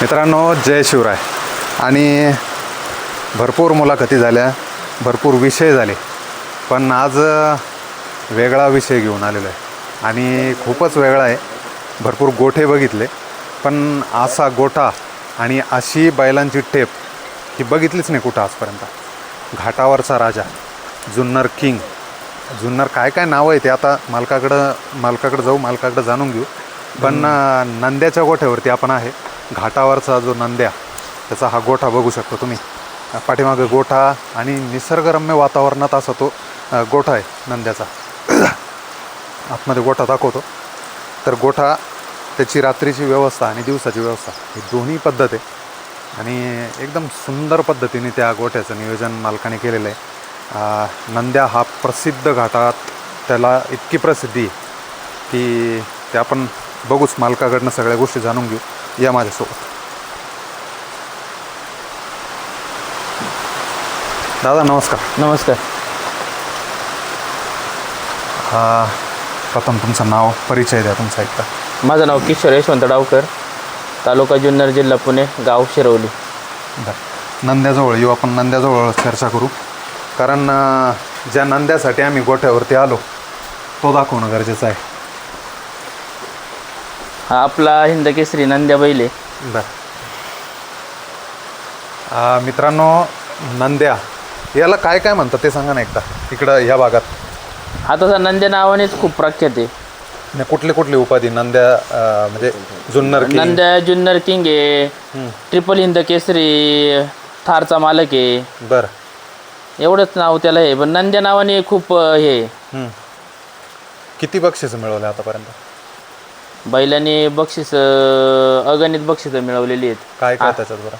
मित्रांनो जय शिवराय. आणि भरपूर मुलाखती झाल्या भरपूर विषय झाले पण आज वेगळा विषय घेऊन आलेलो आहे. आणि खूपच वेगळा आहे. भरपूर गोठे बघितले पण असा गोठा आणि अशी बैलांची टेप ही बघितलीच नाही कुठं आजपर्यंत. घाटावरचा राजा जुन्नर किंग. जुन्नर काय काय नावं आहे ते आता मालकाकडं मालकाकडं जाऊ मालकाकडं जाणून घेऊ. पण नंद्याच्या गोठ्यावरती आपण आहे. घाटावरचा जो नंद्या त्याचा हा गोठा बघू शकतो तुम्ही. पाठीमागे गोठा आणि निसर्गरम्य वातावरणात असा तो गोठा आहे नंद्याचा. आतमध्ये गोठा दाखवतो. तर गोठा त्याची रात्रीची व्यवस्था आणि दिवसाची व्यवस्था ही दोन्ही पद्धत आहे. आणि एकदम सुंदर पद्धतीने त्या गोठ्याचं नियोजन मालकाने केलेलं आहे. नंद्या हा प्रसिद्ध घाटात त्याला इतकी प्रसिद्धी आहे की ते आपण बघूच मालकाकडनं सगळ्या गोष्टी जाणून घेऊ. या माझ्यासोबत. दादा नमस्कार. नमस्कार. हा प्रथम तुमचं नाव परिचय द्या तुमचा एकदा. माझं नाव किशोर यशवंत डावकर तालुका जुन्नर जिल्हा पुणे गाव शिरवली. बरं. नंद्याजवळ येऊ आपण नंद्याजवळ चर्चा करू. कारण ज्या नंद्यासाठी आम्ही गोठ्यावरती आलो तो दाखवणं गरजेचं आहे. हा आपला हिंद केसरी नंद्या बैले. बरं. मित्रांनो नंद्या. याला काय काय म्हणतात ते सांगा ना एकदा इकडं ह्या भागात. हा तसा नंद्या नावानेच खूप प्रख्यात आहे. आणि कुठली कुठली उपाधी? नंद्या अं, म्हणजे जुन्नर की नंद्या जुन्नर किंग आहे. ट्रिपल हिंद केसरी थारचा मालक आहे. बरं. एवढंच नाव त्याला आहे. पण नंद्या नावाने खूप अं, हे आहे. हं. किती बक्षीस मिळवले आतापर्यंत? बैलांनी बक्षीस अगणित बक्षिसं मिळवलेली आहेत. काय काय त्याच्यात बरं?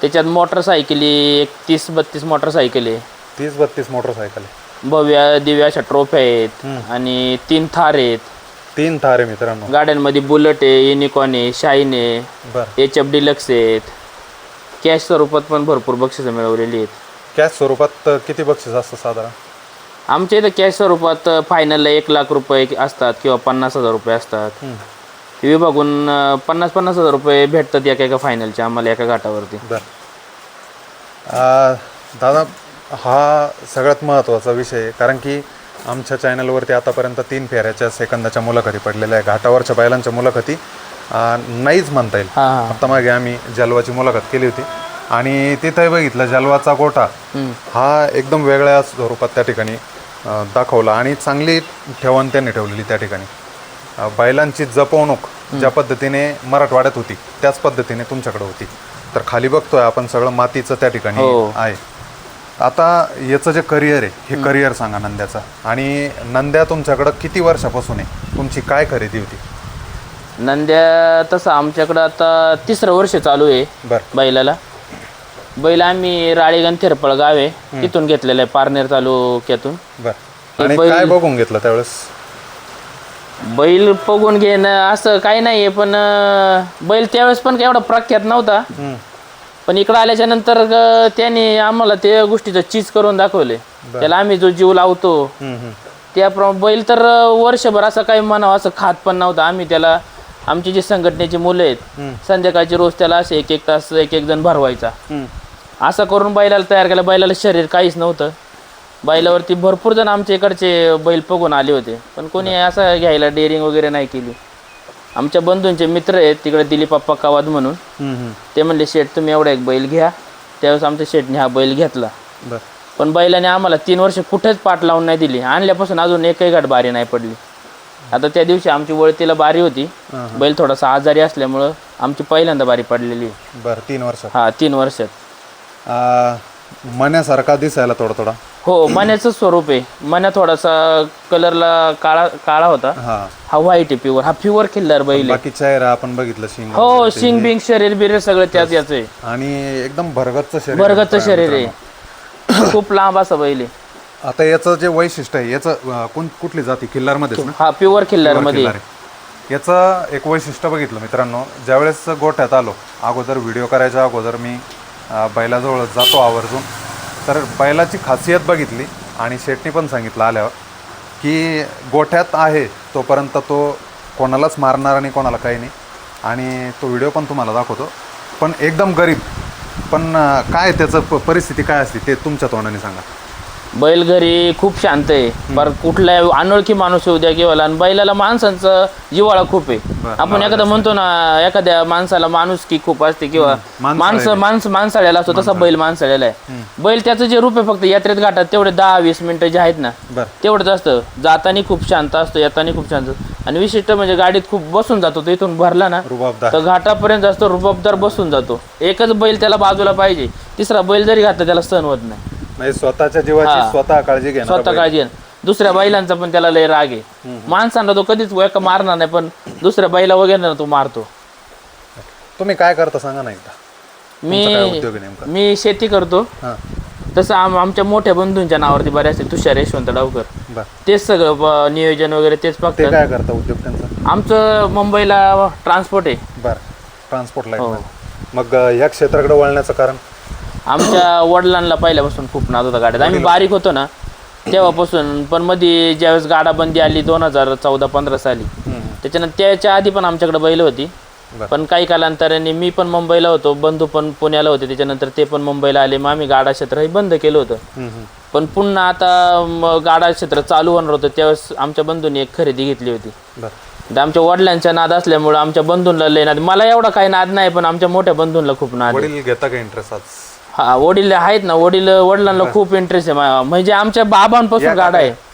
त्याच्यात मोटरसायकली एक तीस बत्तीस मोटरसायकल आहे तीस बत्तीस मोटरसायकल. आहे भव्या दिव्या अशा ट्रोफ्या आहेत आणि तीन थार आहेत. तीन थार आहे मित्रांनो. गाड्यांमध्ये बुलेट आहे युनिकॉन आहे शाईन आहे. बरं. एच एफ डिलक्स आहेत. कॅश स्वरूपात पण भरपूर बक्षिसं मिळवलेली आहेत. कॅश स्वरूपात किती बक्षीस असतं साधारण? आमच्या इथं कॅश स्वरूपात फायनलला एक लाख रुपये असतात किंवा पन्नास हजार रुपये असतात. विभागून पन्नास पन्नास हजार रुपये भेटतात एका एका फायनलच्या आम्हाला एका घाटावरती. बर. दादा हा सगळ्यात महत्त्वाचा विषय आहे कारण की आमच्या चॅनलवरती आतापर्यंत तीन फेऱ्याच्या सेकंदाच्या मुलाखती पडलेल्या आहे घाटावरच्या बैलांच्या मुलाखती नाहीच म्हणता येईल. आता मागे आम्ही जलवाची मुलाखत केली होती. आणि तिथंही बघितलं जलवाचा गोठा. हा एकदम वेगळ्या स्वरूपात त्या ठिकाणी दाखवला आणि चांगली ठेवण त्यांनी ठेवलेली त्या ठिकाणी. बैलांची जपवणूक ज्या पद्धतीने मराठवाड्यात होती त्याच पद्धतीने तुमच्याकडे होती. तर खाली बघतोय आपण सगळं मातीचं त्या ठिकाणी हो. आहे. आता याचं जे करिअर आहे हे करिअर सांगा नंद्याचं. आणि नंद्या तुमच्याकडं किती वर्षापासून आहे? तुमची काय खरेदी होती? नंद्या तसं आमच्याकडं आता तिसरं वर्ष चालू आहे बरं. बैलाला. बैल आम्ही राळेगण थिरपळ गाव आहे. तिथून घेतलेलं आहे पारनेर तालुक्यातून. बरं. काय बघून घेतलं त्यावेळेस? बैल बघून घेणं असं काही नाही आहे पण अं, बैल त्यावेळेस पण काही एवढा प्रख्यात नव्हता. पण इकडं आल्याच्यानंतर त्यांनी आम्हाला त्या गोष्टीचं चीज करून दाखवले. त्याला आम्ही जो जीव लावतो. त्याप्रमाणे बैल तर अं, वर्षभर असं काही म्हणावं असं खात पण नव्हतं. आम्ही त्याला आमची जी संघटनेची मुलं आहेत संध्याकाळची रोज त्याला असे एक एक तास एक एक जण भरवायचा. असं करून बैलाला तयार केलं. बैलाला शरीर काहीच नव्हतं. बैलावरती भरपूर जण आमच्या इकडचे बैल बघून आले होते. पण कोणी असं घ्यायला डेअरिंग वगैरे नाही केली. आमच्या बंधूंचे मित्र आहेत तिकडे दिलीप अप्पा कावाद म्हणून. ते म्हणले शेठ तुम्ही एवढा एक बैल घ्या. त्यावेळेस आमच्या शेठने हा बैल घेतला. पण बैलाने आम्हाला तीन वर्ष कुठेच पाठ लावून नाही दिली. आणल्यापासून अजून एकही गाठ बारी नाही पडली. आता त्या दिवशी आमची वळतीला बारी होती. बैल थोडासा आजारी असल्यामुळं आमची पहिल्यांदा बारी पडलेली. बरं तीन वर्ष हा तीन वर्षात. मण्यासारखा दिसायला थोडा थोडा. हो मण्याचं स्वरूप आहे. मण्या थोडासा कलरला काळा काळा होता. हा. हा व्हाईट आहे प्युअर हा प्युअर खिल्लार बैल आहे. बाकी चेहरा आपण बघितलं शिंग हो शिंग बिंग शरीर बिरीर सगळं त्यात याचं आहे. आणि एकदम भरगतचं शरीर बर्गचं शरीर आहे. खूप लांब असा बैल आहे. आता याचं जे वैशिष्ट्य आहे याचं अं, कोण कुठली जाती? किल्लारमध्येच ना? हा प्युअर खिल्लारमध्ये. किल्लार आहे. याचं एक वैशिष्ट्य बघितलं मित्रांनो. ज्यावेळेस गोठ्यात आलो अगोदर व्हिडिओ करायच्या अगोदर मी बैलाजवळ जातो आवर्जून. तर बैलाची खासियत बघितली आणि शेटनी पण सांगितलं आल्यावर की गोठ्यात आहे तोपर्यंत तो कोणालाच मारणार आणि कोणाला काही नाही. आणि तो व्हिडिओ पण तुम्हाला दाखवतो. पण एकदम गरीब. पण काय त्याचं प- परिस्थिती काय असते ते तुमच्या तोंडाने सांगा. बैल घरी खूप शांत आहे. पर कुठल्या अनोळखी माणूस येऊ द्या किंवा लहान बैलाला माणसांचं जिव्हाळा खूप आहे. बरं, आपण एखादा म्हणतो ना एखाद्या माणसाला माणूस की खूप असते किंवा माणसं. माणसं माणसाळ्याला असतो तसा बैल माणसाळ्याला आहे. बैल त्याचं जे रूप आहे फक्त यात्रेत घाटात तेवढे दहा वीस मिनिटं जे आहेत ना बरं. तेवढंच असतं. जातानी खूप शांत असतो येतानी खूप शांत आणि विशिष्ट म्हणजे गाडीत खूप बसून जातो तो इथून भरला ना तर घाटापर्यंत असतो रुबाबदार बसून जातो. एकच बैल त्याला बाजूला पाहिजे तिसरा बैल जरी घातला त्याला सहन होत नाही. म्हणजे स्वतःच्या जीवाची हा. स्वतः काळजी घेणार स्वतः काळजी. दुसऱ्या बैलांचा पण त्याला लय राग आहे. माणसांना तो कधीच एका मारणार नाही पण दुसऱ्या बैला वगैरे ना तो मारतो. तुम्ही काय करता सांगा ना एकदा? मी तुमचा काय उद्योग आहे नेमका? मी शेती करतो. हां. तसं आम आमच्या मोठ्या बंधूंच्या नावावरती बऱ्याच. तुषार यशवंत डावकर. बर. तेच सगळं ब- नियोजन वगैरे तेच ते बघतात काय करता उद्योग त्यांचा? आमचं मुंबईला ट्रान्सपोर्ट आहे. बर. ट्रान्सपोर्ट लाईन हो. मग अं, ह्या क्षेत्राकडे वळण्याचं कारण? आमच्या वडिलांना पहिल्यापासून खूप नाद होता गाड्यात. आम्ही बारीक होतो ना तेव्हापासून पण मध्ये ज्यावेळेस गाडा बंदी आली दोन हजार चौदा पंधरा साली त्याच्यानंतर त्याच्या आधी पण आमच्याकडे बैल होती. पण काही कालांतराने मी पण मुंबईला होतो बंधू पण पुण्याला होते त्याच्यानंतर ते पण मुंबईला आले. मग आम्ही गाडा क्षेत्र हे बंद केलं होतं. पण पुन्हा आता गाडा क्षेत्र चालू होणार होतं त्यावेळेस आमच्या बंधूंनी एक खरेदी घेतली होती. आमच्या वडिलांच्या नाद असल्यामुळे आमच्या बंधूंना लय नाद. मला एवढा काही नाद नाही पण आमच्या मोठ्या बंधूंला खूप नाद घेता का इंटरेस्ट हा वडील आहेत ना वडील वडिलांना खूप इंटरेस्ट आहे. मा- म्हणजे आमच्या बाबांपासून गाडा आहे.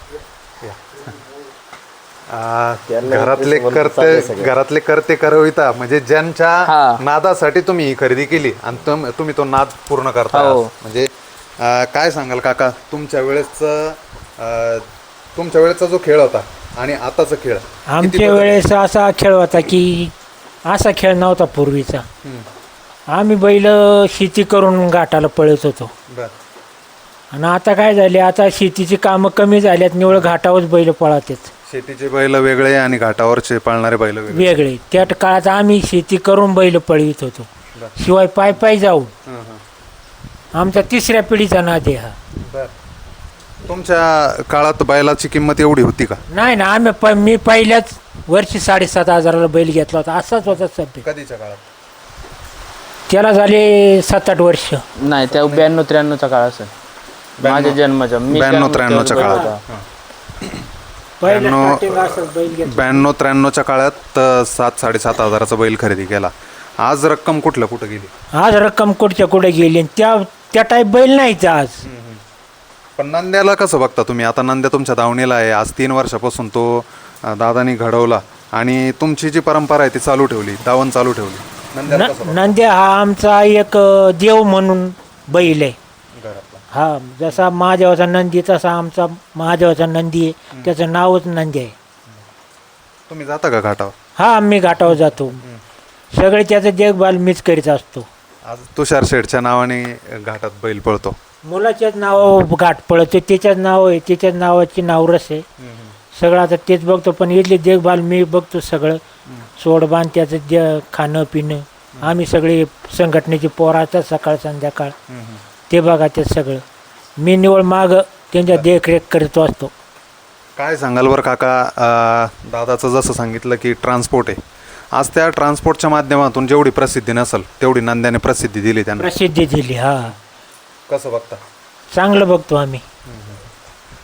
आ, घरातले करते घरातले करते करविता. म्हणजे ज्यांच्या हा. नादासाठी तुम्ही ही खरेदी केली आणि तुम- तुम्ही तो नाद पूर्ण करता हो. म्हणजे आ, काय सांगाल काका? तुमच्या वेळेसचा तुमच्या वेळेसचा जो खेळ होता आणि आताचा खेळ किती आमच्या बदल? वेळेस असा खेळ होता की असा खेळ नव्हता पूर्वीचा. हम्म, आम्ही बैल शेती करून घाटाला पळत होतो. बर. आणि आता काय झाले आता शेतीची कामं कमी झाल्यात निवळ घाटावरच बैल पळतात शेतीचे बैल वेगळे आणि घाटावरचे पाळणारे बैल वेगळे. त्या काळात आम्ही शेती करून बैल पळवित होतो. शिवाय पाय पाय हं. आमच्या तिसऱ्या पिढीचा नाद हा. बर. तुमच्या काळात बैलाची किंमत एवढी होती का? नाही ना आम्ही मी पहिल्याच वर्षी साडेसात हजाराला बैल घेतला होता. असाच होता सध्या. कधीच्या काळात? त्याला झाले सात आठ वर्ष. नाही त्या ब्याण्णव त्र्याण्णवचा काळ असेल. माझ्या जन्माचा मी ब्याण्णव त्र्याण्णवच्या काळात ब्याण्णव- starting असंच बैल घेतला ब्याण्णव त्र्याण्णवच्या काळात अ, सात साडेसात हजाराचा बैल खरेदी केला. आज रक्कम कुठलं कुठं गेली? आज रक्कम कुठच्या कुठे गेली? आणि त्या त्या टाईप बैल नाहीच आज. पण नंद्याला कसं बघता तुम्ही? आता नंद्या तुमच्या दावणीला आहे. आज तीन वर्षापासून तो अ, दादानी घडवला. आणि तुमची जी परंपरा आहे ती चालू ठेवली. दावण चालू ठेवली. नंद्याला कसं न- नंद्या हा आमचा एक अ, देव म्हणून बैल आहे. घरातला? हा जसा महादेवाचा नंदी तसा आमचा महादेवाचा नंदी आहे. त्याचं नावच नंदी आहे. तुम्ही जाता का घाटावर? हा आम्ही घाटावर जातो. सगळे त्याचं देखभाल मीच करीत असतो. आज तुषार शेठच्या नावाने घाटात बैल पळतो. मुलाच्याच नाव घाट पळतो. त्याच्याच नाव आहे त्याच्याच नावाची नावरस आहे. सगळं आता तेच बघतो पण इथली देखभाल मी बघतो सगळं. सोडबान त्याचं जे खाणं पिणं. आम्ही सगळे संघटनेची पोराचं सकाळ संध्याकाळ. ते बघा ते सगळं. मी निवळ माग त्यांच्या देखरेख करतो असतो. काय सांगाल बरं काका? अ, दादाचं जसं सांगितलं की ट्रान्सपोर्ट आहे. आज त्या ट्रान्सपोर्टच्या माध्यमातून जेवढी प्रसिद्धी नसेल तेवढी नंद्याने प्रसिद्धी दिली त्यांना. प्रसिद्धी दिली हा. कसं बघता? चांगलं बघतो आम्ही.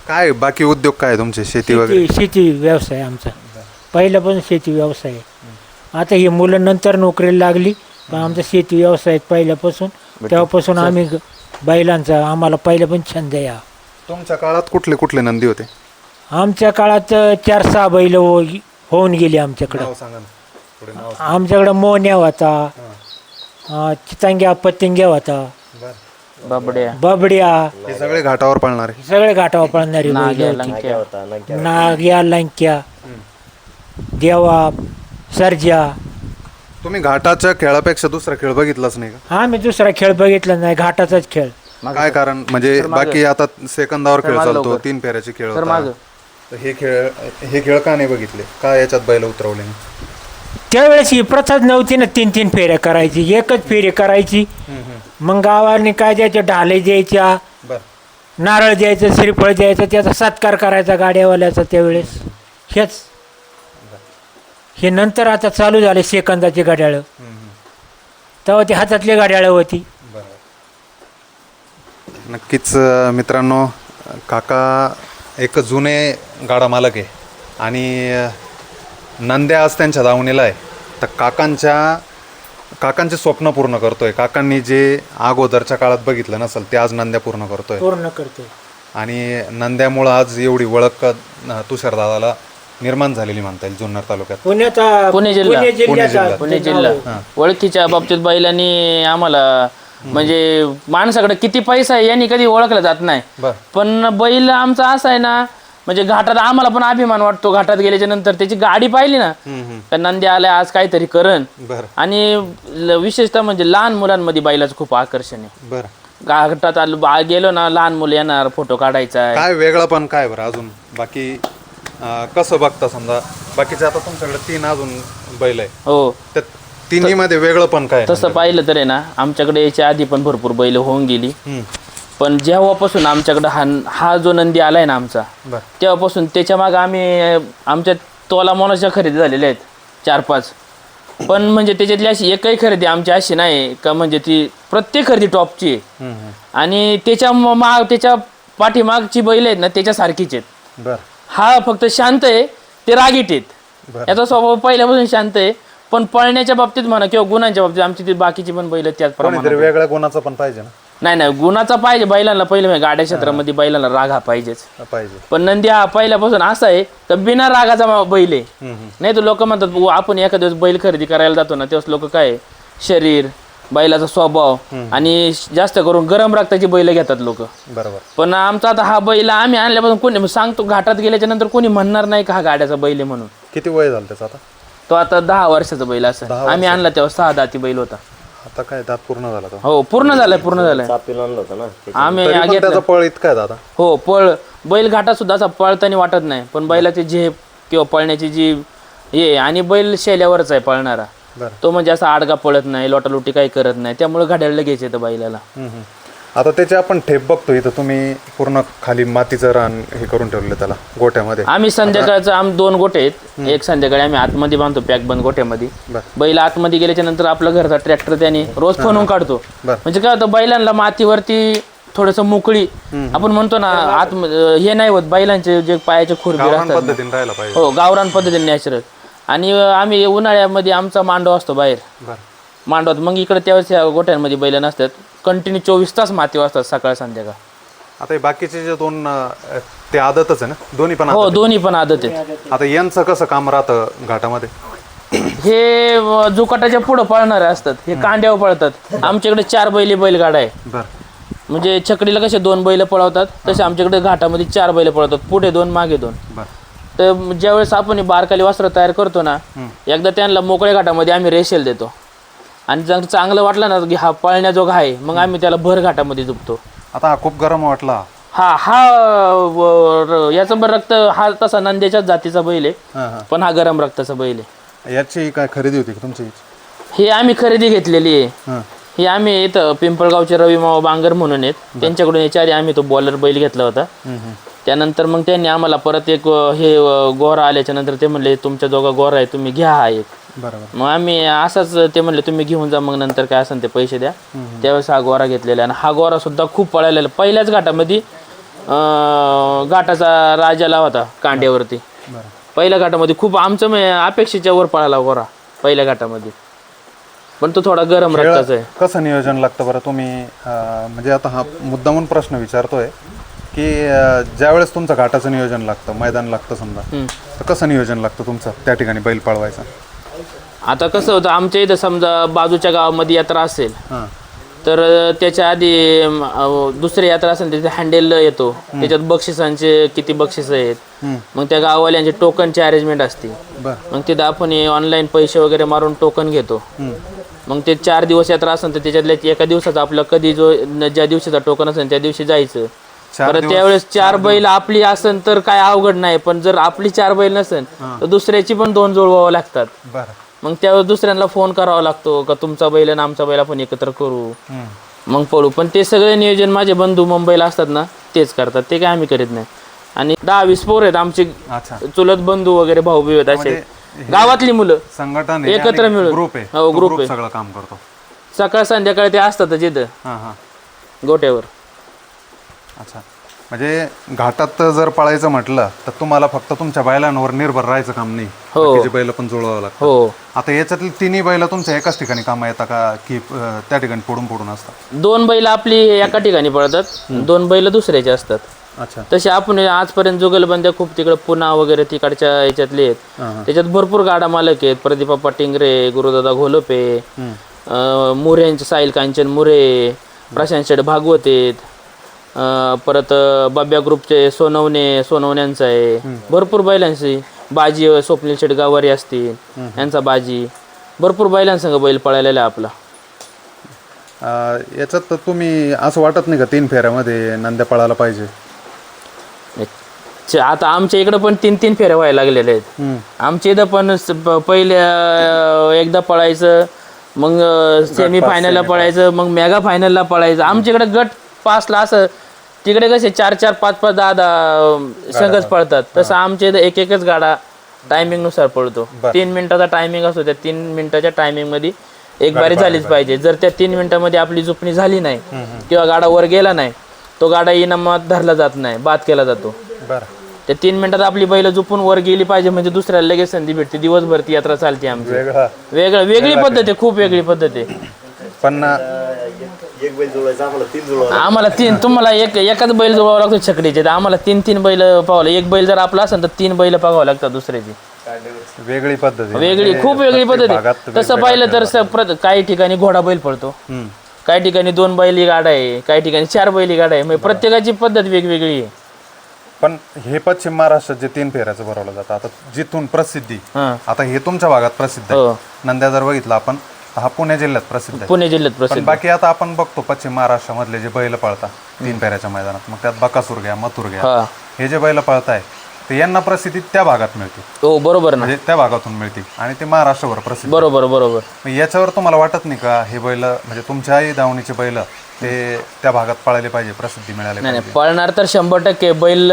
काय बाकी उद्योग काय तुमचे? शेती वगैरे? शेती शेती व्यवसाय आमचा. पहिल्यापासून शेती व्यवसाय आहे. आता ही मुलं नंतर नोकरीला लागली पण आमचा शेती व्यवसाय आहे पहिल्यापासून. तेव्हापासून आम्ही ग- बैलांचा आम्हाला पहिल्यापासून छंद आहे हा. तुमच्या काळात कुठले कुठले नंदी होते? आमच्या काळात अ, चार सहा बैल हो- होऊन गेली आमच्याकडं. नाव सांगा ना. थोडे नाव आमच्याकडं मोन्या होता अ, चितांग्या पतंग्या होता. बाबड्या. बबड्या. हे सगळे घाटावर पळणारे सगळे घाटावर पळणारी बैल नाग्या होती लंक्या. नाग्या लंक्या. देवा सर्जा तुम्ही घाटाच्या खेळापेक्षा दुसरा खेळ बघितलाच नाही आम्ही दुसरा खेळ बघितला नाही. घाटाचाच खेळ. का काय कारण? म्हणजे बाकी आता सेकंदावर खेळ चालतो. तीन फेऱ्याचे खेळ होतात. तर हे खेळ हे खेळ का नाही बघितले? का याच्यात बैल उतरवले नाही? त्यावेळेस ही प्रथाच नव्हती ना तीन तीन फेऱ्या करायची. एकच फेरी करायची. मग गावाने काय द्यायच्या ढाले द्यायच्या बर. नारळ द्यायचं श्रीफळ द्यायचं त्याचा सत्कार करायचा गाड्यावाल्याचा त्यावेळेस. हेच. हे नंतर आता चालू झाले सेकंदाचे गाड्याळ तेव्हा ती हातातली गाड्याळ होती. नक्कीच अ, मित्रांनो काका एक जुने गाडा मालक आहे. आणि अ, नंद्या आज त्यांच्या दावणीला आहे. तर काकांच्या काकांचे स्वप्न पूर्ण करतोय. काकांनी जे अगोदरच्या काळात बघितलं नसेल ते आज नंद्या पूर्ण करतोय. पूर्ण करतो आणि नंद्यामुळं आज एवढी ओळख अ, तुषार दादाला निर्माण झालेली म्हणता येईल जुन्नर तालुक्यात. पुण्यात पुणे जिल्हा. पुणे जिल्ह्याचा जिल्हा. पुणे जिल्हा. ओळखीच्या बाबतीत बैलांनी आम्हाला म्हणजे माणसाकडे किती पैसा आहे यांनी कधी ओळखलं जात नाही. बर. पण बैल आमचा असा आहे ना म्हणजे घाटात आम्हाला पण अभिमान वाटतो. घाटात गेल्याच्यानंतर त्याची गाडी पाहिली ना का नंदी आलाय आज काहीतरी करण. बर. आणि ल- विशेषतः म्हणजे लहान मुलांमध्ये बैलाचं खूप आकर्षण आहे. बर. घाटात आलो बा- गेलो ना लहान मुलं येणार फोटो काढायचा आहे काय वेगळं पण काय बरं अजून? बाकी अ, कसं बघता समजा? बाकीचे आता तुमच्याकडे तीन अजून बैल आहे. हो. त्या तिन्ही मध्ये वेगळं पण काय तसं पाहिलं तर आहे ना आमच्याकडे याच्या आधी पण भरपूर बैल होऊन गेली. हम्म. पण जेव्हापासून आमच्याकडे हा हा जो नंदी आलाय ना आमचा बर. तेव्हापासून त्याच्यामागे आम्ही अं, आमच्या तोला मोनाच्या खरेदी झालेल्या आहेत चार पाच पण म्हणजे त्याच्यातली अशी एकही खरेदी आमची अशी नाही का म्हणजे ती प्रत्येक खरेदी टॉपची आहे. हम्म, हम्म. आणि त्याच्या म- माग त्याच्या पाठीमागची बैल आहेत ना त्याच्यासारखीच आहेत. बर. हा फक्त शांत आहे ते रागीट आहेत. बरं. याचा स्वभाव पहिल्यापासून शांत आहे पण पळण्याच्या बाबतीत म्हणा किंवा गुणांच्या बाबतीत आमची ती बाकीची पण बैल त्याच प्रमाणात कोणीतरी वेगळ्या गुणाचं पण पाहिजे ना. नाही नाही गुणाचा पाहिजे बैलांना. पहिले म्हणजे गाड्या क्षेत्रामध्ये बैलांना राग हा पाहिजेच. पाहिजे. पण नंदी हा पहिल्यापासून असा आहे का बिना रागाचा मा- बैल आहे. नाही तर लोक म्हणतात "बुवा, आपण एखाद्या दिवस बैल खरेदी करायला जातो ना तेव्हा लोक काय शरीर बैलाचा स्वभाव आणि जास्त करून गरम रक्ताची बैल घेतात लोक. बरोबर. पण आमचा आता हा बैल आम्ही आणल्यापासून कोणी सांगतो घाटात गेल्याच्यानंतर कोणी म्हणणार नाही का हा गाड्याचा बैल आहे म्हणून. किती वय झालं त्याचं आता? तो आता दहा वर्षाचा बैल असं. आम्ही आणला तेव्हा सहा दाती बैल होता. आता काय दात पूर्ण झाला तो? हो पूर्ण झालाय पूर्ण झालाय. आम्ही तरी पण घेतलं त्याचा पळ इतका आहे दादा. हो पळ बैल घाटात सुद्धा असा पळताना वाटत नाही पण बैलाची झेप किंवा पळण्याची जी हे आहे, आणि बैल शेल्यावरच आहे पळणारा. बरं. तो म्हणजे असा आडगा पळत नाही लोटालोटी काही करत नाही त्यामुळे घड्याळ लगेच येतं बैलाला. हम्म, हम्म. आता त्याचे आपण ठेप बघतो. इथं तुम्ही पूर्ण खाली मातीचं रान हे करून ठेवलं त्याला गोट्यामध्ये आम्ही संध्याकाळचं आम दोन गोटे आहेत. एक संध्याकाळी आम्ही आतमध्ये बांधतो पॅक बंद गोट्यामध्ये. बैल आतमध्ये गेल्याच्यानंतर आपलं घरचा ट्रॅक्टर त्याने रोज फणून काढतो. म्हणजे काय होतं बैलांना मातीवरती थोडस मोकळी आपण म्हणतो ना आत हे नाही होत बैलांचे जे पायाचे खुरबीर असतात हो गावरान पद्धतीने नॅचरल. आणि आम्ही उन्हाळ्यामध्ये आमचा मांडव असतो बाहेर. मांडवात. मग इकडे त्यावेळेस गोठ्यांमध्ये बैल नसतात. कंटिन्यू चोवीस तास माती वाजतात सकाळ संध्याकाळ. आता हे बाकीचे जे दोन अं, ते आदतच आहे ना? दोन्ही पण हो आदत दोन्ही पण आदत आहेत आहे. आता यांचं कसं काम राहतं घाटामध्ये? हे अं, जुकाटाच्या पुढं पळणारे असतात. हे कांड्यावर पळतात. आमच्याकडे चार बैली बैलगाडा आहे. बरं. म्हणजे छकडीला कसे दोन बैल पळवतात तसे आमच्याकडे घाटामध्ये चार बैल पळवतात. पुढे दोन मागे दोन. बरं. तर ज्यावेळेस आपण हे बारकाली वस्त्र तयार करतो ना एकदा त्यांना मोकळ्या घाटामध्ये आम्ही रेशेल देतो. आणि जर चांगलं वाटलं ना की हा पळण्याजोगा आहे. मग आम्ही त्याला भर घाटामध्ये झुपतो. आता हा खूप गरम वाटला. हा हा र- याचं बरं रक्त हा तसा नंद्याच्याच जातीचा बैल आहे. हां हां. पण हा गरम रक्ताचा बैल आहे. याची काय खरेदी होती का तुमची? हे आम्ही खरेदी घेतलेली आहे. हां. हे आम्ही इथं पिंपळगावचे रवी मावा बांगर म्हणून आहेत. त्यांच्याकडून याच्या आधी आम्ही तो बॉलर बैल घेतला होता. त्यानंतर मग त्यांनी आम्हाला परत एक अं, हे अं, गोरा आल्याच्यानंतर ते म्हणले तुमच्या दोघा गोरा आहे तुम्ही घ्या हा एक. बरोबर. मग आम्ही असाच ते म्हणले तुम्ही घेऊन जा मग नंतर काय असेल ते पैसे द्या. त्यावेळेस हा गोरा घेतलेला. आणि हा गोरा सुद्धा खूप पळालेला पहिल्याच घाटामध्ये अं, घाटाचा राजाला होता कांड्यावरती. बरं. पहिल्या घाटामध्ये खूप आमचं म्हणजे अपेक्षेच्या वर पळाला गोरा पहिल्या घाटामध्ये. पण तो थोडा गरम रक्ताचा आहे. कसं नियोजन लागतं बरं? तुम्ही अं, म्हणजे आता हा मुद्दामून प्रश्न विचारतोय की अं, ज्यावेळेस तुमचं घाटाचं नियोजन लागतं मैदान लागतं समजा. तर कसं नियोजन लागतं तुमचं त्या ठिकाणी बैल पळवायचं? आता कसं होतं आमच्या इथं समजा बाजूच्या गावामध्ये यात्रा असेल हां. तर त्याच्या आधी अं, दुसरी यात्रा असेल त्याचा हँडेल येतो. त्याच्यात बक्षिसांचे किती बक्षीस आहेत. मग त्या गाववाल्यांचे टोकनची अरेंजमेंट असते बरं. मग तिथं आपण ऑनलाईन पैसे वगैरे मारून टोकन घेतो. मग ते चार दिवस यात्रा असेल तर त्याच्यातल्या एका दिवसाचा आपलं कधी जो न- ज्या दिवशीचा टोकन असेल त्या दिवशी जायचं. चार परत त्यावेळेस चार बैल आपली असेल तर काय अवघड नाही पण जर आपली चार बैल नसेल तर दुसऱ्याची पण दोन जुळवावं लागतात. बरं. मग त्यावेळेस दुसऱ्यांना फोन करावा लागतो का तुमचा बैल आणि आमचा बैल आपण एकत्र करू. मग पळू. पण ते सगळे नियोजन माझे बंधू मुंबईला असतात ना तेच करतात. ते काय आम्ही करीत नाही. आणि दहा वीस पोर आहेत आमचे अच्छा. चुलत बंधू वगैरे भाऊ बी आहेत असे. गावातली मुलं. संघटन एकत्र मिळून. ग्रुप आहे. हो, group आहे. सगळं काम करतो. सकाळ संध्याकाळी ते हां हां. गोट्यावर. अच्छा. म्हणजे घाटात जर पळायचं म्हटलं तर तुम्हाला फक्त तुमच्या बैलांवर निर्भर राहायचं काम नाही. हो. बाकीचे बैल पण जुळवावं लागतं हो. आता याच्यातली तिन्ही बैल तुमच्या एकाच ठिकाणी कामा येतात का की अं, त्या ठिकाणी पडून पडून असतात? दोन बैल आपली एका ठिकाणी पळतात दोन बैल दुसऱ्याचे असतात. अच्छा. तसे आपण आजपर्यंत जुगलबंद्या खूप तिकडे पुणा वगैरे तिकडच्या याच्यातले आहेत. हां. त्याच्यात भरपूर गाडा मालक आहेत. प्रदीपा टिंगरे गुरुदादा घोलपे मुरेंचे साहिल कांचन मुरे प्रशांत शेठ भागवत आहेत. परत बाब्या ग्रुपचे सोनवणे सोनवण्यांचं आहे. भरपूर बैलांची. बाजी स्वप्नील शेठ गावारी असतील. यांचा बाजी. भरपूर बैलांसंग बैल पळालेला आपला. याच्यात तर तुम्ही असं वाटत नाही का तीन फेऱ्यामध्ये नंद्या पळायला पाहिजे? च- आता आमच्या इकडं पण तीन तीन फेऱ्या व्हायला लागलेल्या आहेत. आमच्या इथं पण स- प- पहिले अं, एकदा पळायचं मग सेमी फायनलला पळायचं मग मेगा फायनलला पळायचं. आमच्या इकडे गट पासला असं तिकडे कसे चार चार पाच पाच दहा दहा संघच पळतात. तसं आमच्या इथं एक एकच गाडा टायमिंगनुसार पळतो. तीन मिनिटाचा टायमिंग असतो त्या तीन मिनिटाच्या टायमिंगमध्ये एक बारी झालीच पाहिजे. जर त्या तीन मिनिटामध्ये आपली जुपणी झाली नाही किंवा गाडा वर गेला नाही तो गाडा इनामात धरला जात नाही बाद केला जातो. त्या तीन मिनिटात आपली बैल झोपून वर गेली पाहिजे म्हणजे दुसऱ्याला लगेच संधी भेटते. दिवसभर ती यात्रा चालते आमची. वेगळं. वेगळी पद्धत आहे खूप वेगळी पद्धत आहे. पण एक बैल जुळवायचा आम्हाला तीन जुळवा आम्हाला तीन तुम्हाला एक एकाच बैल जोडावं लागतो छकडीचे. तर आम्हाला तीन तीन बैल पाहावं एक बैल जर आपला असेल तर तीन बैल पाहावं लागतात दुसऱ्याची. वेगळी पद्धत. वेगळी म्हणजे खूप वेगळी पद्धत आहे. तसं पाहिलं तर स- काही ठिकाणी घोडा बैल हम्म. काही ठिकाणी दोन बैली गाडा आहे. काही ठिकाणी चार बैली गाडा आहे. म्हणजे प्रत्येकाची पद्धत वेगवेगळी आहे. पण हे पश्चिम महाराष्ट्रात जे तीन फेऱ्याचं भरवलं जातं आता जिथून प्रसिद्धी हां. आता हे तुमच्या भागात प्रसिद्ध आहे. हो. नंद्या जर बघितलं आपण हा पुणे जिल्ह्यात प्रसिद्ध आहे. पुणे जिल्ह्यात पण प्रसिद्ध बाकी आता आपण बघतो पश्चिम महाराष्ट्रामधले जे बैल पळतात तीन फेऱ्याच्या मैदानात. मग त्यात बकासूर घ्या मथुर घ्या. हा. हे जे बैल पळताय ते यांना प्रसिद्धी त्या भागात मिळते. हो बरोबर ना. म्हणजे त्या भागातून मिळते आणि ते महाराष्ट्रभर प्रसिद्ध बरोबर बरोबर. मग याच्यावर तुम्हाला वाटत नाही का हे बैल म्हणजे तुमच्याही दावणीचे बैल ते त्या भागात पळायले पाहिजे प्रसिद्धी मिळाली नाही पाहिजे. पळणार तर शंभर टक्के. बैल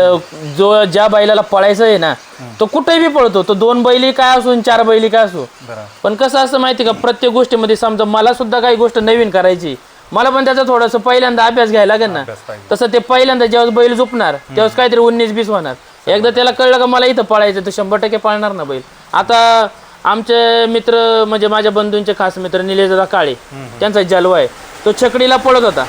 जो ज्या बैलाला पळायचं आहे ना तो कुठेही पळतो. तो दोन बैली काय असो आणि चार बैली काय असो. बरं. पण कसं असं माहिती का प्रत्येक गोष्टीमध्ये समजा मला सुद्धा काही गोष्ट नवीन करायची. मला पण त्याचा थोडंसं पहिल्यांदा अभ्यास घ्यायला लागेल ना. अभ्यास पाहिजे. तसं ते पहिल्यांदा जेव्हा बैल झोपणार तेव्हाच काहीतरी उन्नीस बीस होणार. एकदा त्याला कळलं का मला इथं पळायचं तर शंभर टक्के पळणार ना बैल. आता आमचे मित्र म्हणजे माझ्या बंधूंचे खास मित्र निलेश दादा काळे त्यांचा जलवा आहे. तो छकडीला पळत होता.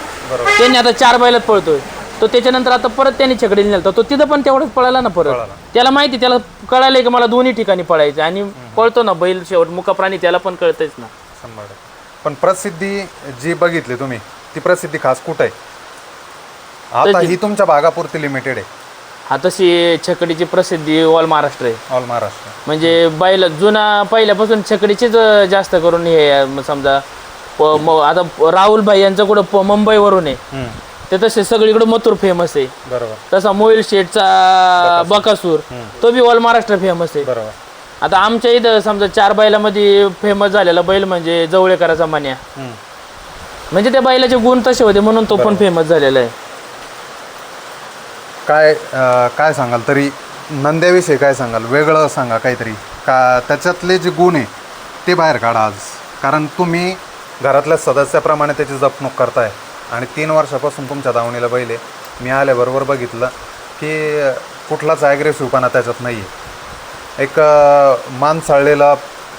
त्यांनी आता चार बैलात पळतोय. तो त्याच्यानंतर आता परत त्यांनी छकडीला नेलता. तो तिथं पण तेवढंच पळाला ना परत? त्याला माहिती त्याला कळालंय की मला दोन्ही ठिकाणी पळायचं आणि पळतो ना बैल शेवट मुका प्राणी त्याला पण कळतच ना. शंभर टक्के. पण प्रसिद्धी जी बघितली तुम्ही ती प्रसिद्धी खास कुठं? आहे आता ही तुमच्या भागापुरती लिमिटेड आहे. हा तशी छकडीची प्रसिद्धी ऑल महाराष्ट्र आहे. ऑल महाराष्ट्र. म्हणजे बैल जुना पहिल्यापासून छकडीचीच अं, जास्त करून हे समजा प- म- आता राहुल भाई यांचं कुठं प- मुंबईवरून आहे. ते तसे सगळीकडे मथुर फेमस आहे. बरोबर. तसा मोहिल शेठचा बकासूर. तो बी ऑल महाराष्ट्र फेमस आहे. बरोबर. आता आमच्या इथं समजा चार बैलामध्ये फेमस झालेला बैल म्हणजे जवळेकराचा मान्या. हम्म. म्हणजे त्या बैलाचे गुण तसे होते म्हणून तो पण फेमस झालेला आहे. काय अं, काय सांगाल? तरी नंद्याविषयी काय सांगाल? वेगळं सांगा काहीतरी. का त्याच्यातले जे गुण आहे ते बाहेर काढा आज. कारण तुम्ही घरातल्या सदस्याप्रमाणे त्याची जपणूक करताय. आणि तीन वर्षापासून तुमच्या दावणीला बैल आहे. मी आल्याबरोबर बघितलं की कुठलाच ॲग्रेसिव्हपणा त्याच्यात नाही आहे एक मान चाळलेला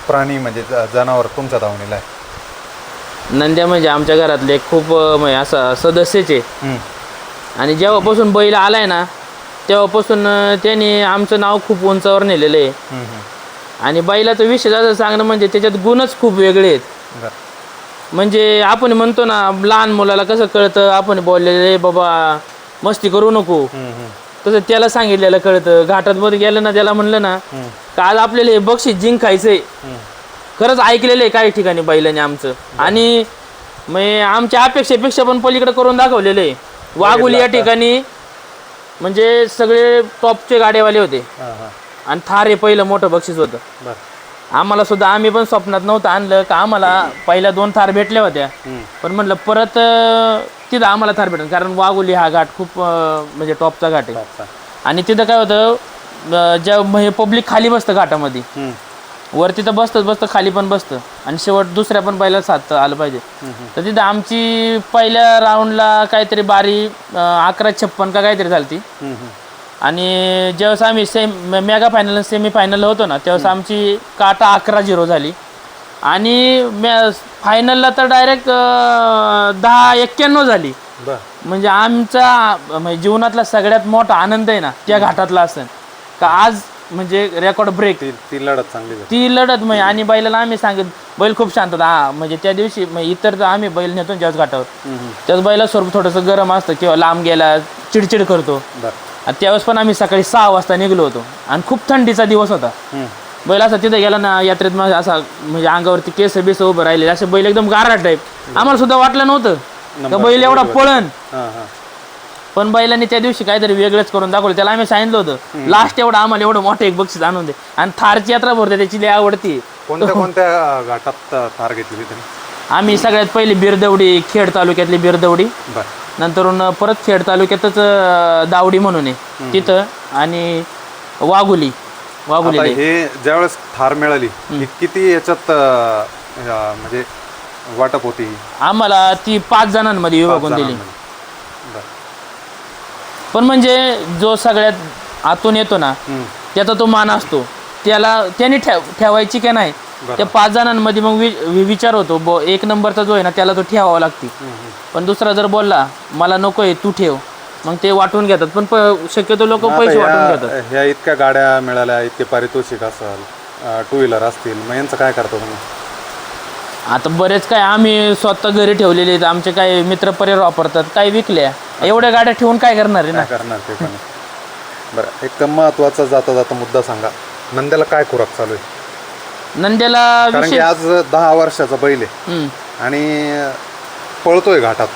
प्राणी म्हणजे जनावर तुमच्या दावणीला आहे. नंद्या म्हणजे आमच्या घरातले खूप म्हणजे असा सदस्यच आहे. आणि जेव्हापासून बैल आलाय ना तेव्हापासून त्याने आमचं नाव खूप उंचावर नेलेलं आहे. आणि बैलाचं विशेष असं सांगणं म्हणजे त्याच्यात गुणच खूप वेगळे आहेत. म्हणजे आपण म्हणतो ना लहान मुलाला कसं कळतं आपण बोललेले बाबा मस्ती करू नको. तसं त्याला सांगितलेलं कळतं. घाटात मध्ये गेलं ना त्याला म्हणलं ना का आज आपल्याला हे बक्षीस जिंकायचंय. खरंच ऐकलेलं आहे काही ठिकाणी बैलाने आमचं. आणि मग आमच्या अपेक्षेपेक्षा पण पलीकडे करून दाखवलेलं आहे. वाघुली या ठिकाणी म्हणजे सगळे टॉपचे गाडेवाले होते. हां हां. आणि थार हे पहिलं मोठं बक्षीस होतं. बरं. आम्हाला सुद्धा आम्ही पण स्वप्नात नव्हतं आणलं का आम्हाला पहिल्या दोन थार भेटल्या होत्या. पण म्हटलं परत तिथं आम्हाला थार भेटल. कारण वाघोली हा घाट खूप म्हणजे टॉपचा घाट आहे. आणि तिथं काय होतं ज्या म्हणजे पब्लिक खाली बसतं घाटामध्ये. वरती तर बसतंच बसतं खाली पण बसतं. आणि शेवट दुसऱ्या पण बैला साधतं आलं पाहिजे. तर तिथं आमची पहिल्या राऊंडला काहीतरी बारी अकरा छप्पन का काहीतरी झाली आणि ज्यावेळेस आम्ही same mega final semi final होतो ना त्यावेळेस आमची काटा अकरा झिरो झाली. आणि मे फायनलला तर डायरेक्ट दहा एक्क्याण्णव झाली. म्हणजे आमचा म्हणजे जीवनातला सगळ्यात मोठा आनंद आहे ना त्या घाटातला असेल. का आज म्हणजे रेकॉर्ड ब्रेक ती लढत चांगली ती लढत म्हणजे आणि बैलाला आम्ही सांगित बैल खूप शांत हा म्हणजे त्या दिवशी इतर तर आम्ही बैल नेतो ना त्याच घाटावर. त्याच बैला स्वरूप थोडंसं गरम असतं किंवा लांब गेला चिडचिड करतो. आणि त्यावेळेस पण आम्ही सकाळी सहा वाजता निघलो होतो. आणि खूप थंडीचा दिवस होता. बैल असा तिथे गेला ना यात्रेत मग असा म्हणजे अंगावरती केस बेस उभं राहिले. असे बैल एकदम गारा टाईप. आम्हाला सुद्धा वाटलं नव्हतं. का बैल एवढा पळण. पण बैलांनी त्या दिवशी काहीतरी वेगळंच करून दाखवलं. त्याला आम्ही सांगितलं होतं लास्ट एवढं आम्हाला एवढं मोठं एक बक्षीस आणून दे. आणि थारची यात्रा भरते त्याची लई आवडती. कोणत्या कोणत्या अं, घाटात थार घेतली आम्ही सगळ्यात पहिली बिरदवडी खेड तालुक्यातली बिरदवडी. बर. नंतरून परत खेड तालुक्यातच दावडी म्हणून आहे. तिथं आणि वाघुली. वाघुली हे ज्यावेळेस थार मिळाली किती याच्यात म्हणजे वाटप होती? आम्हाला ती पाच जणांमध्ये विभागून दिली. पण म्हणजे जो सगळ्यात आतून येतो ना त्याचा तो मान असतो. त्याला त्याने ठेव ठेवायची का नाही त्या पाच जणांमध्ये मग वि वि- विचार होतो ब एक नंबरचा जो आहे ना त्याला तो ठेवावा लागते. पण दुसरा जर बोलला मला नको आहे तू ठेव. मग ते वाटून घेतात. पण प- शक्यतो लोक पैसे वाटून घेतात. ह्या ह्या इतक्या गाड्या मिळाल्या इतके पारितोषिक असेल टू व्हीलर असतील मग यांचं काय करतो तुम्ही? आता बरेच काय आम्ही स्वतः घरी ठेवलेले आहेत. आमचे काही मित्र परिवार वापरतात काही विकल्या. एवढ्या गाड्या ठेवून काय करणार आहे ना? काय करणार ते पण. बरं एक महत्त्वाचा जाता जाता मुद्दा सांगा. नंद्याला काय खुराक चालू आहे? नंद्याला कारण की विशेष आज दहा वर्षाचा बैल आहे. हम्म, आणि पळतोय घाटात.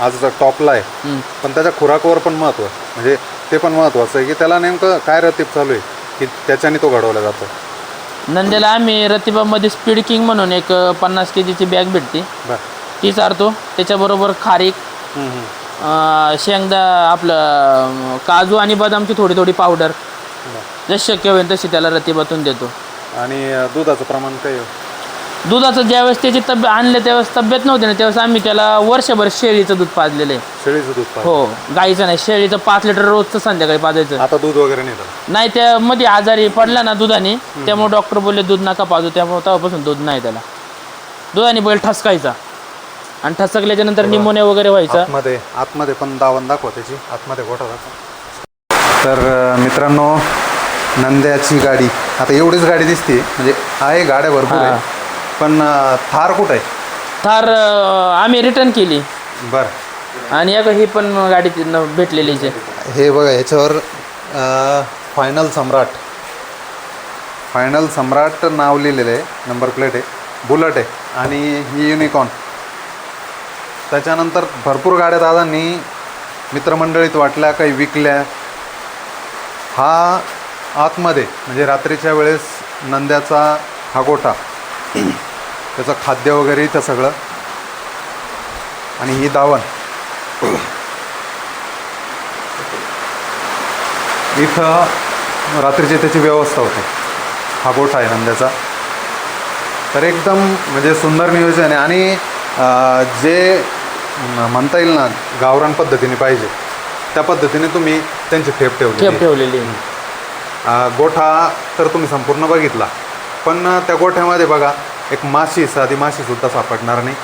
आज टॉपला आहे. हम्म. पण त्याच्या खुराकावर पण महत्त्व आहे. म्हणजे ते पण महत्त्वाचं आहे की त्याला नेमकं काय रतीब चालू आहे की त्याच्याने तो घडवला जातो. नंद्याला आम्ही रतिबामध्ये स्पीड किंग म्हणून एक अं, पन्नास के जीची बॅग भेटते. बरं. ती चारतो त्याच्याबरोबर खारीक हम्म, हम्म. अं, शेंगदा आपलं अं, काजू आणि बदामची थोडी थोडी पावडर जशी शक्य होईल तशी त्याला रतिबातून देतो. आणि दुधाचं प्रमाण काय आहे? दुधाचं ज्यावेळेस त्याची तब्येत आणले त्यावेळेस तब्येत नव्हती ना त्यावेळेस आम्ही त्याला वर्षभर शेळीचं दूध पाजलेलं आहे. शेळीचं दूध पाहिजे हो गाईचं नाही शेळीचं पाच लिटर रोजचं संध्याकाळी पाजायचं. आता दूध वगैरे नाही नाही त्या मध्ये आजारी पडला ना दुधाने त्यामुळे डॉक्टर बोलले दूध नका पाजू. त्यामुळे तेव्हापासून दूध नाही त्याला. दुधाने बैल ठसकायचा. आणि ठसकल्याच्या नंतर निमोनिया वगैरे व्हायचा. आतमध्ये आतमध्ये पण दावण दाखवा त्याची. आतमध्ये गोठा दाखवा. तर अं, मित्रांनो नंद्याची गाडी. आता एवढीच गाडी दिसते. म्हणजे आहे गाड्या भरपूर. आहे पण अं, थार कुठं? आहे थार अं, आम्ही रिटर्न केली. बरं. आणि एक ही पण गाडी तिथनं भेटलेलीच आहे. हे बघा ह्याच्यावर फायनल सम्राट. फायनल सम्राट नाव लिहिलेलं आहे. नंबर प्लेट आहे. बुलट आहे. आणि ही युनिकॉन त्याच्यानंतर भरपूर गाड्या दादांनी मित्रमंडळीत वाटल्या काही विकल्या. हा आतमध्ये म्हणजे रात्रीच्या वेळेस नंद्याचा हा गोठा त्याचं खाद्य वगैरे इथं सगळं आणि ही दावण. इथं रात्रीची त्याची व्यवस्था होते. हा गोठा आहे नंद्याचा. तर एकदम म्हणजे सुंदर नियोजन आहे. आणि जे म्हणता येईल ना गावरान पद्धतीने पाहिजे त्या पद्धतीने तुम्ही त्यांची ठेप ठेवली ठेप ठेवलेली आहे. गोठा तर तुम्ही संपूर्ण बघितला. पण त्या गोठ्यामध्ये बघा एक माशी साधी माशीसुद्धा सापडणार नाही.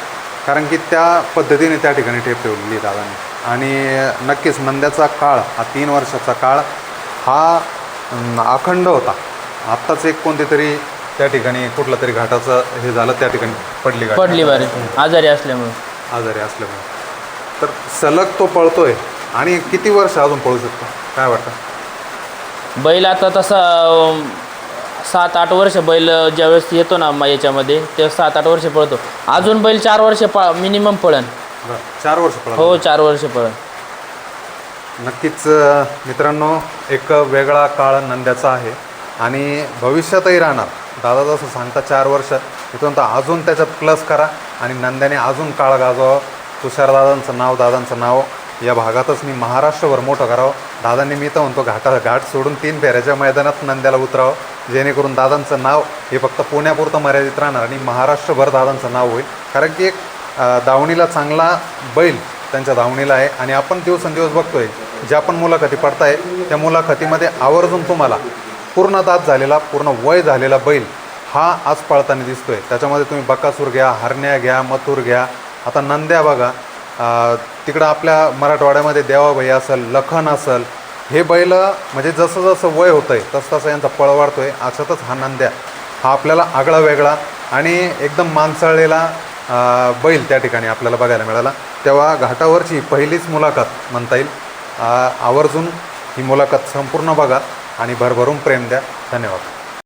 कारण की त्या पद्धतीने त्या ठिकाणी ठेप ठेवलेली दादाने. आणि नक्कीच नंद्याचा काळ हा तीन वर्षाचा काळ हा अखंड होता. आत्ताच एक कोणती तरी त्या ठिकाणी कुठलं तरी घाटाचं हे झालं त्या ठिकाणी पडली. पडली बारी आजारी असल्यामुळे. आजारी असल्यामुळे. तर सलग तो पळतोय. आणि किती वर्ष अजून पळू शकतो? काय वाटतं? बैल आता तसा सात आठ वर्ष बैल ज्यावेळेस येतो ना याच्यामध्ये ते सात आठ वर्ष पळतो. अजून बैल चार वर्ष पळ मिनिमम पळन. चार वर्ष पळा हो चार वर्ष पळन. नक्कीच अ, मित्रांनो एक वेगळा काळ नंद्याचा आहे. आणि भविष्यातही राहणार. दादा जसं सांगता चार वर्ष इथून तर अजून त्याच्यात प्लस करा. आणि नंद्याने अजून काळ गाजवावं तुषारदादांचं नाव दादांचं नाव. या भागातच मी महाराष्ट्रभर मोठं करावं. दादांनी मी तर म्हणतो घाटा घाट सोडून तीन फेऱ्याच्या मैदानात नंद्याला उतरावं. जेणेकरून दादांचं नाव हे फक्त पुण्यापुरतं मर्यादित राहणार आणि महाराष्ट्रभर दादांचं नाव होईल. कारण की एक दावणीला चांगला बैल त्यांच्या धावणीला आहे आणि आपण दिवसेंदिवस बघतोय ज्या पण मुलाखती पडताय त्या मुलाखतीमध्ये आवर्जून तुम्हाला पूर्ण दात झालेला पूर्ण वय झालेला बैल हा आज पळताना दिसतोय. त्याच्यामध्ये तुम्ही बकासूर घ्या हरण्या घ्या मथुर घ्या. आता नंद्या बघा तिकडं आपल्या मराठवाड्यामध्ये देवाबाई असेल लखन असेल हे बैल म्हणजे जसं जसं वय होतं आहे तसं तसं यांचा पळ आहे अशातच हा नंद्या. हा आपल्याला आगळा वेगळा आणि एकदम माणसाळलेला बैल त्या ठिकाणी आपल्याला बघायला मिळाला. तेव्हा घाटावरची पहिलीच मुलाखत म्हणता येईल. आवर्जून ही मुलाखत संपूर्ण बघा आणि भरभरून प्रेम द्या. धन्यवाद.